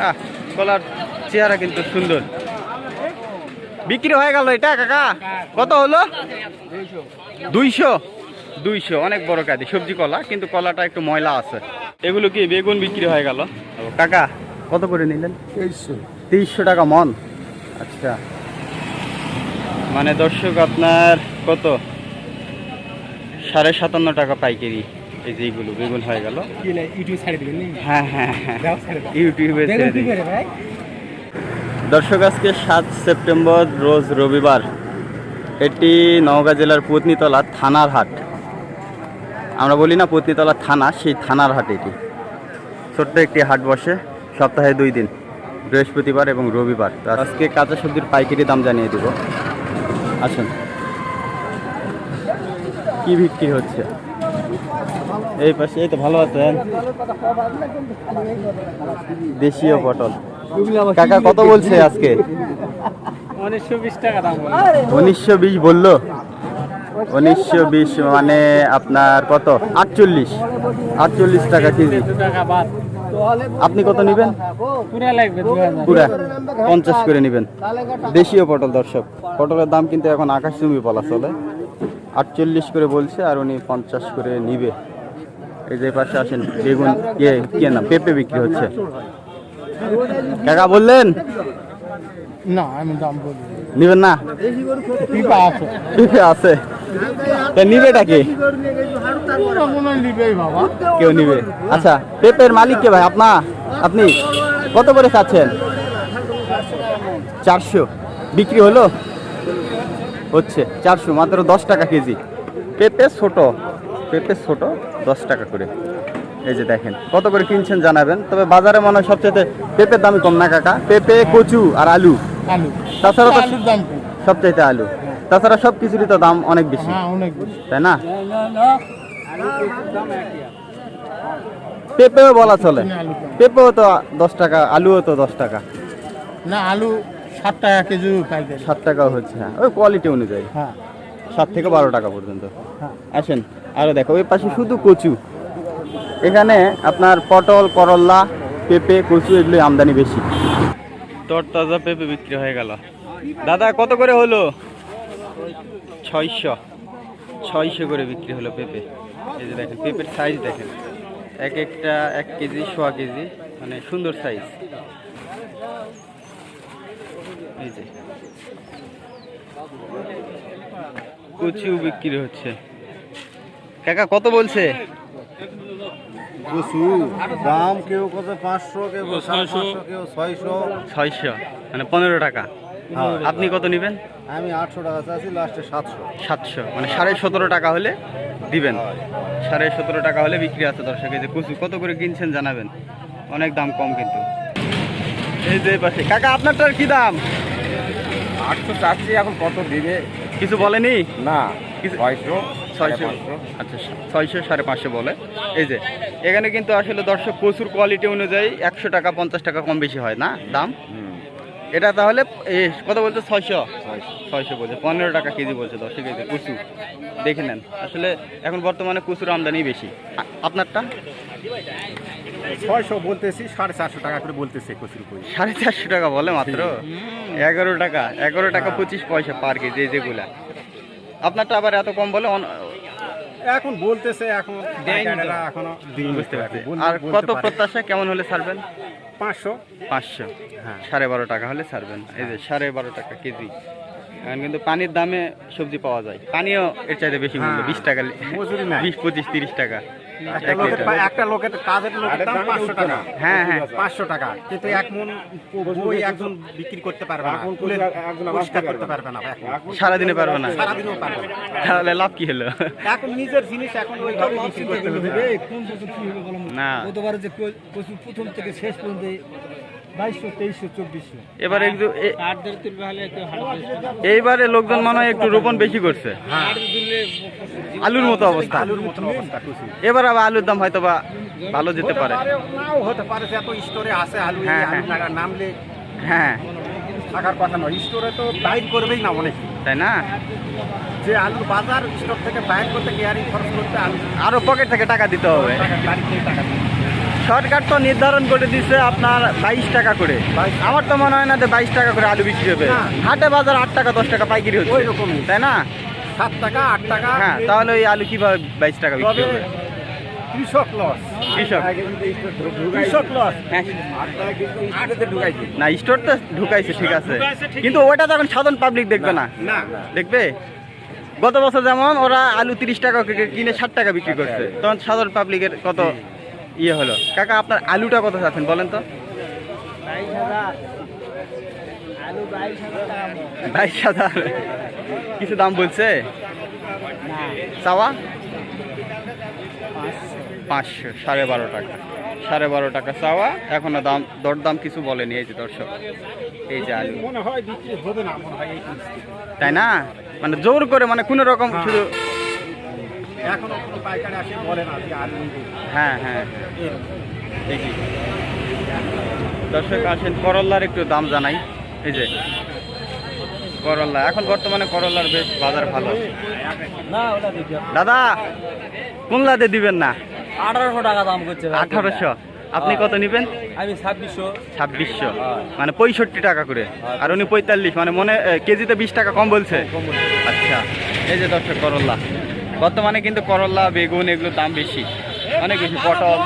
আহ, কলার চেহারা কিন্তু সুন্দর। বিক্রি হয়ে গেল এটা কাকা? কত হলো? দুইশো। দুইশো অনেক বড় কাদি সবজি কলা কিন্তু কলাটা একটু ময়লা আছে। এগুলো কি বেগুন বিক্রি হয়ে গেল? কাকা কত করে নিলেন? তেইশশো। তেইশশো টাকা মন। আচ্ছা। মানে দর্শক আপনার কত? সাড়ে সাতান্ন টাকা পাইকারি। এই যে এইগুলো বেগুন হয়ে গেল। কি না ইউটিউব ছাড়ে দিবেন নাকি? হ্যাঁ হ্যাঁ হ্যাঁ। ইউটিউবে ছেড়ে দিই। দর্শক আজকে সাত সেপ্টেম্বর রোজ রবিবার। এটি নওগাঁ জেলার পত্নীতলা থানার হাট। আমরা বলি না পত্নীতলা থানা সেই থানার হাট এটি। ছোট্ট একটি হাট বসে সপ্তাহে দুই দিন বৃহস্পতিবার এবং রবিবার। আজকে কাঁচা সবজির পাইকারি দাম জানিয়ে দিব। আসুন। কি বিক্রি হচ্ছে? এই পাশে, এই তো ভালো আছেন। দেশীয় পটল। কাকা, কত বলছে আজকে? উনিশশো বিশ বলল? উনিশশো বিশ মানে আপনার কত? আটচল্লিশ। আটচল্লিশ টাকা কেজি। আপনি কত নেবেন? পুরা। পঞ্চাশ করে নেবেন। দেশীয় পটল, দর্শক। পটলের দাম কিন্তু এখন আকাশ আকাশচুম্বী বলা। চলে আটচল্লিশ করে বলছে আর উনি পঞ্চাশ করে নিবে। এই যে পাশে আসেন বেগুন ইয়ে কি নাম? পেঁপে বিক্রি হচ্ছে। কাকা বললেন? না আমি দাম বলি নিবেন না? পিপা আছে। পেঁপে আছে। তা নিবেটা কি? কেউ নিবে? আচ্ছা পেঁপের মালিক কে ভাই? আপনা আপনি? কত করে খাচ্ছেন চারশো। বিক্রি হলো? হচ্ছে চারশো মাত্র দশ টাকা কেজি। পেঁপে ছোট। পেঁপে ছোট দশ টাকা করে। এই যে দেখেন কত করে কিনছেন জানাবেন? তবে বাজারে মনে হয় সবচেয়ে পেঁপের দামই কম না কাকা? পেঁপে কচু আর আলু। আলু। তাছাড়া তো আলুর দাম সবচাইতে আলু। তাছাড়া সব কিছুরই তো দাম অনেক বেশি। হ্যাঁ অনেক বেশি। তাই না? পেঁপেও বলা চলে। পেঁপেও তো দশ টাকা আলুও তো দশ টাকা। না আলু ষাট টাকা কেজি সাত টাকাও হচ্ছে হ্যাঁ। ওই কোয়ালিটি অনুযায়ী। হ্যাঁ। সাত থেকে বারো টাকা পর্যন্ত। হ্যাঁ। আসেন আরও দেখো ওই পাশে শুধু কচু। এখানে আপনার পটল করল্লা পেঁপে কচু এগুলোই আমদানি বেশি। তরতাজা পেঁপে বিক্রি হয়ে গেল। দাদা কত করে হলো? ছয়শো। ছয়শো করে বিক্রি হলো পেঁপে। এই যে দেখেন পেঁপের সাইজ দেখেন। এক একটা এক কেজি সোয়া কেজি মানে সুন্দর সাইজ এই যে। কচু বিক্রি হচ্ছে। কাকা কত বলছে? কচু দাম কেউ কত? পাঁচশো কেউ সাড়ে পাঁচশো কেউ ছয়শো। ছয়শো মানে পনেরো টাকা। হ্যাঁ। আপনি কত নেবেন? আমি আটশো টাকা চাচ্ছি লাস্টে সাতশো। সাতশো মানে সাড়ে সতেরো টাকা হলে দিবেন। সাড়ে সতেরো টাকা হলে বিক্রি আছে দর্শক এই যে কচু কত করে কিনছেন জানাবেন। অনেক দাম কম কিন্তু। এই যে পাশে। কাকা আপনারটার কি দাম? আটশো চাচ্ছি এখন কত দিবে? কিছু বলেনি? না কিছু ছয়শো ছয়শো। আচ্ছা ছয়শো সাড়ে পাঁচশো বলে। এই যে এখানে কিন্তু আসলে দর্শক প্রচুর কোয়ালিটি অনুযায়ী একশো টাকা পঞ্চাশ টাকা কম বেশি হয় না দাম? এটা তাহলে কত বলছে? ছয়শো? ছয়শো। বলছে পনেরো টাকা কেজি বলছে দর্শক কেজি কুচু। দেখে নেন। আসলে এখন বর্তমানে কুচুর আমদানি বেশি। আপনারটা? ছয়শো বলতেছি সাড়ে চারশো টাকা করে বলতেছে কচুর কই সাড়ে চারশো টাকা বলে মাত্র? এগারো টাকা এগারো টাকা পঁচিশ পয়সা পার কেজি যেগুলা। আপনারটা আবার এত কম বলে এখন বলতেছে এখন এখনও বুঝতে পারছি। আর কত প্রত্যাশা? কেমন হলে ছাড়বেন? পাঁচশো। পাঁচশো। হ্যাঁ। সাড়ে বারো টাকা হলে ছাড়বেন। এই যে সাড়ে বারো টাকা কেজি এখন কিন্তু পানির দামে সবজি পাওয়া যায়। পানিও এর চাইতে বেশি মূল্য হ্যাঁ। বিশ টাকা। বিশ পঁচিশ তিরিশ টাকা। একটা লোকের কাজের লোকের দাম পাঁচশো টাকা। হ্যাঁ হ্যাঁ। পাঁচশো টাকা। কিন্তু এক মন বই একজন বিক্রি করতে পারবে না। পরিষ্কার করতে পারবে না। সারাদিনে পারবে না। সারাদিনও পারবে না। তাহলে লাভ কি হলো? এখন নিজের জিনিস এখন ওইভাবে বিক্রি করতে হবে? কোন বছর কি হবে বলো? না? যে প্রথম থেকে শেষ পর্যন্ত এবার এইবারে লোকজন মনে হয় একটু রোপণ বেশি করছে। আলুর মতো অবস্থা। আলুর অবস্থা। এবার আবার আলুর দাম হয়তো বা ভালো যেতে পারে। নাও হতে পারে এত স্টোরে আছে আলু হ্যাঁ, হ্যাঁ। নামলে হ্যাঁ। থাকার কথা নয়। স্টোরে তো বাইর করবেই না অনেক। তাই না? যে আলুর বাজার স্টোর থেকে বাইর করতে গিয়ারিং খরচ করতে আলু আরও পকেট থেকে টাকা দিতে হবে। টাকা থেকে টাকা দিতে হবে। সরকার তো নির্ধারণ করে দিচ্ছে আপনার বাইশ টাকা করে। আমার তো মনে হয় না যে বাইশ টাকা করে আলু বিক্রি হবে। হাটে বাজার আট টাকা দশ টাকা পাইকারি হচ্ছে। ওই তাই না? সাত টাকা আট টাকা। হ্যাঁ তাহলে ওই আলু কীভাবে বাইশ টাকা বিক্রি হবে? কৃষক লস। কৃষক। কৃষক লস। হ্যাঁ ঢুকাইছে না স্টোর তো ঢুকাইছে ঠিক আছে। কিন্তু ওটা তো এখন সাধারণ পাবলিক দেখবে না। না দেখবে? গত বছর যেমন ওরা আলু তিরিশ টাকা কিনে ষাট টাকা বিক্রি করছে। তখন সাধারণ পাবলিকের কত? ইয়ে হলো। কাকা আপনার আলুটা কত চাচ্ছেন বলেন তো? বাইশ হাজার। কিছু দাম বলছে? চাওয়া? পাঁচশো সাড়ে বারো টাকা। সাড়ে বারো টাকা চাওয়া। এখনও দাম দরদাম কিছু বলেনি এই যে দর্শক। এই যে আলু। বিক্রি হবে না এই পরিস্থিতি তাই না? মানে জোর করে মানে কোনো রকম হ্যাঁ। শুধু এখনও কোনো পাইকারি আসে বলে না যে নিবো। হ্যাঁ হ্যাঁ। দেখি। দর্শক আসেন করল্লার একটু দাম জানাই। এই যে করল্লা। এখন বর্তমানে করল্লার বেশ বাজার ভালো। দাদা কোনলাতে দিবেন না? আঠারোশো টাকা দাম করছে আঠারোশো? আপনি কত নিবেন? আমি ছাব্বিশশো। ছাব্বিশশো। মানে পঁয়ষট্টি টাকা করে। আর উনি পঁয়তাল্লিশ। মানে মনে কেজিতে বিশ টাকা কম বলছে। আচ্ছা। এই যে দর্শক করল্লা। বর্তমানে কিন্তু করল্লা বেগুন এগুলোর দাম বেশি। অনেক বেশি পটল।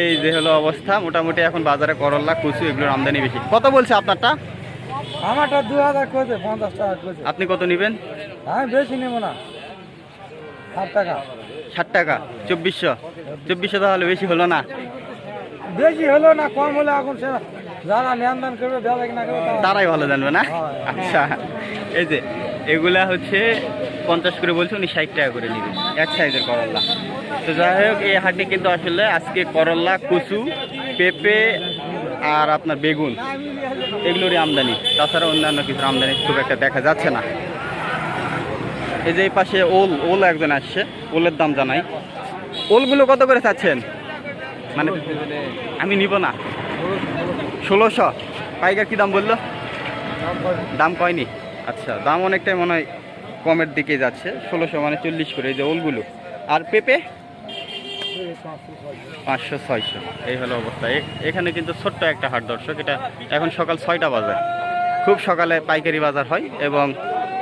এই যে হলো অবস্থা মোটামুটি এখন বাজারে করল্লা কুচু এগুলোর আমদানি বেশি। কত বলছে আপনারটা? আমারটা দু হাজার করছে পঞ্চাশ টাকা করছে আপনি কত নেবেন? আমি বেশি নেব না। ষাট টাকা। ষাট টাকা চব্বিশশো। চব্বিশশো তাহলে বেশি হলো না? বেশি হলো না কম হলো এখন সে যারা লেনদেন করবে বেলা কিনা করবে তারাই ভালো জানবে না? হ্যাঁ। আচ্ছা এই যে এগুলা হচ্ছে পঞ্চাশ করে বলছে উনি ষাট টাকা করে নেবেন এক সাইজের করল্লা তো যাই হোক এই হাটে কিন্তু আসলে আজকে করল্লা কচু পেঁপে আর আপনার বেগুন এগুলোরই আমদানি। তাছাড়া অন্যান্য কিছু আমদানি খুব একটা দেখা যাচ্ছে না। এই যে এই পাশে ওল ওল একজন আসছে ওলের দাম জানাই। ওলগুলো কত করে চাচ্ছেন? মানে আমি নিব না। ষোলোশো? পাইকার কি দাম বলল? দাম কয়নি? আচ্ছা দাম অনেকটাই মনে হয় কমের দিকে যাচ্ছে, ষোলোশো মানে চল্লিশ করে, এই যে ওলগুলো। আর পেঁপে? পাঁচশো, ছয়শো। এই হলো অবস্থা। এখানে কিন্তু ছোট্ট একটা হাট দর্শক, এটা এখন সকাল ছয়টা বাজার খুব সকালে পাইকারি বাজার হয় এবং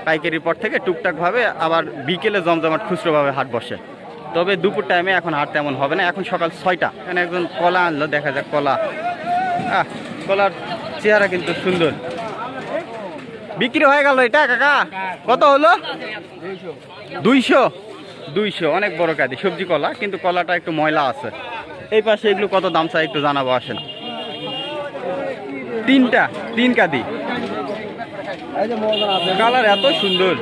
পাইকারির পর থেকে টুকটাকভাবে আবার বিকেলে জমজমাট খুচরোভাবে হাট বসে। তবে দুপুর টাইমে এখন হাট তেমন হবে না, এখন সকাল ছয়টা। এখানে একজন কলা আনলো, দেখা যাক কলা। আহ কলার চেহারা কিন্তু সুন্দর। বিক্রি হয়ে গেল এটা, কাকা? কত হলো? দুইশো। দুইশো, অনেক বড় কাদি, সবজি কলা, কিন্তু কলাটা একটু ময়লা আছে। এই পাশে এগুলো কত দাম চাই একটু জানাব, আসেন। তিনটা, তিন কাদি। কালার এত সুন্দর।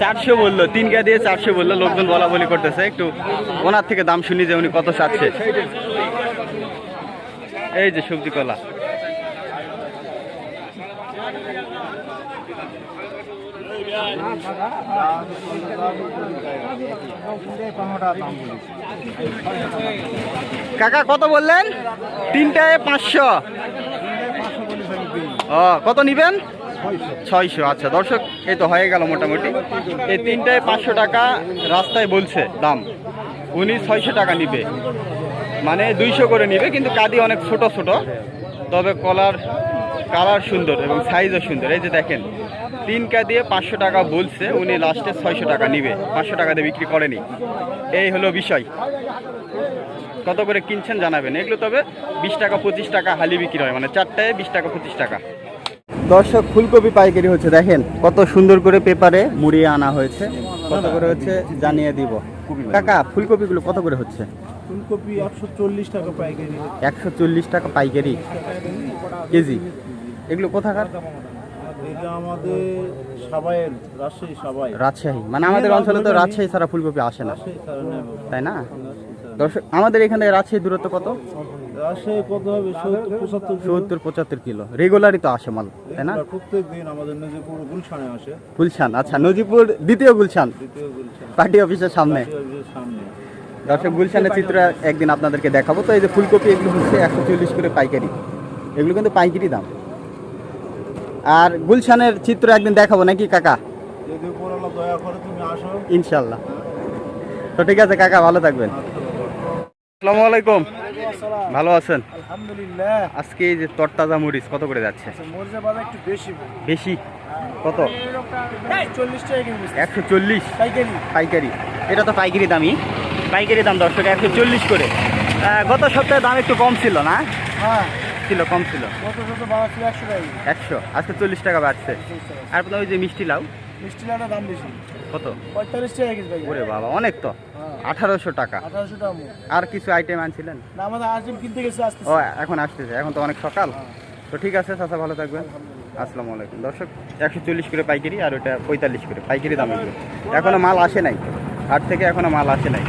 চারশো বলল, তিন কা দিয়ে চারশো বলল, লোকজন বলা বলি করতেছে। একটু ওনার থেকে দাম শুনি যে উনি কত চাচ্ছে। এই যে সবজি কলা। কাকা, কত বললেন? তিনটায় পাঁচশো। ও কত নিবেন? ছয়শো। আচ্ছা দর্শক, এই তো হয়ে গেল মোটামুটি। এই তিনটায় পাঁচশো টাকা রাস্তায় বলছে দাম। উনি ছয়শো টাকা নিবে। মানে দুইশো করে নিবে, কিন্তু কাদি অনেক ছোট ছোট। তবে কলার কালার সুন্দর এবং সাইজও সুন্দর। এই যে দেখেন, তিন কা দিয়ে পাঁচশো টাকা বলছে, উনি লাস্টে ছয়শো টাকা নিবে। পাঁচশো টাকা দিয়ে বিক্রি করেনি। এই হলো বিষয়। কত করে কিনছেন জানাবেন। এগুলো তবে বিশ টাকা পঁচিশ টাকা হালি বিক্রি হয়। মানে চারটায় বিশ টাকা পঁচিশ টাকা। দর্শক ফুলকপি পাইকারি হচ্ছে। দেখেন কত সুন্দর করে পেপারে মুড়িয়ে আনা হয়েছে। কত করে হচ্ছে জানিয়ে দিব। কাকা ফুলকপিগুলো কত করে হচ্ছে? ফুলকপি একশো চল্লিশ টাকা পাইকারি একশো চল্লিশ টাকা পাইকারি। কেজি। এগুলো কোথাকার? এটা আমাদের সাবাইয়ের রাজশাহী সাবাই। রাজশাহী। মানে আমাদের অঞ্চলে তো রাজশাহী ছাড়া ফুলকপি আসে না। তাই না? দর্শক আমাদের এখান রাজশাহী দূরত্ব কত? রাজশাহী কত হবে? সত্তর পঁচাত্তর কিলো। রেগুলারই তো আসে মাল তাই না? প্রত্যেক দিন আমাদের নজিপুর গুলশানে আসে। গুলশান আচ্ছা নজিপুর দ্বিতীয় গুলশান? পার্টি অফিসের সামনে। দর্শক গুলশানের চিত্র একদিন আপনাদেরকে দেখাবো। তো এই যে ফুলকপি এগুলো হচ্ছে একশো চল্লিশ করে পাইকারি। এগুলো কিন্তু পাইকারি দাম। আর গুলশানের চিত্র একদিন দেখাবো নাকি কাকা? ইনশাল্লাহ। তো ঠিক আছে কাকা ভালো থাকবেন। আসসালামু আলাইকুম। ভালো আছেন? আলহামদুলিল্লাহ। আজকে এই যে তরতাজা মরিচ কত করে যাচ্ছে? একটু বেশি বেশি? কত? একশো চল্লিশ? পাইকারি। পাইকারি। এটা তো পাইকারি দামই। পাইকারি দাম দশ টাকা একশো চল্লিশ করে। গত সপ্তাহে দাম একটু কম ছিল না? হ্যাঁ। ছিল কম ছিল। একশো একশো। আজকে চল্লিশ টাকা বাড়ছে। আর আপনার ওই যে মিষ্টি লাউ। মিষ্টি দাম বেশি। কত? পঁয়তাল্লিশ টাকা কেজি পাইকারি ওরে বাবা অনেক তো? হ্যাঁ। আঠারোশো টাকা। আঠারোশো টাকা আর কিছু আইটেম আনছিলেন? না আমাদের আজম কিনতে গেছে আসতে ও এখন আসতেছে। এখন তো অনেক সকাল। তো ঠিক আছে চাচা ভালো থাকবেন। আসসালামু আলাইকুম। দর্শক একশো চল্লিশ করে পাইকারি আর ওটা পঁয়তাল্লিশ করে। পাইকারি দাম এগুলো। এখনও মাল আসে নাই। হাট থেকে এখনও মাল আসে নাই।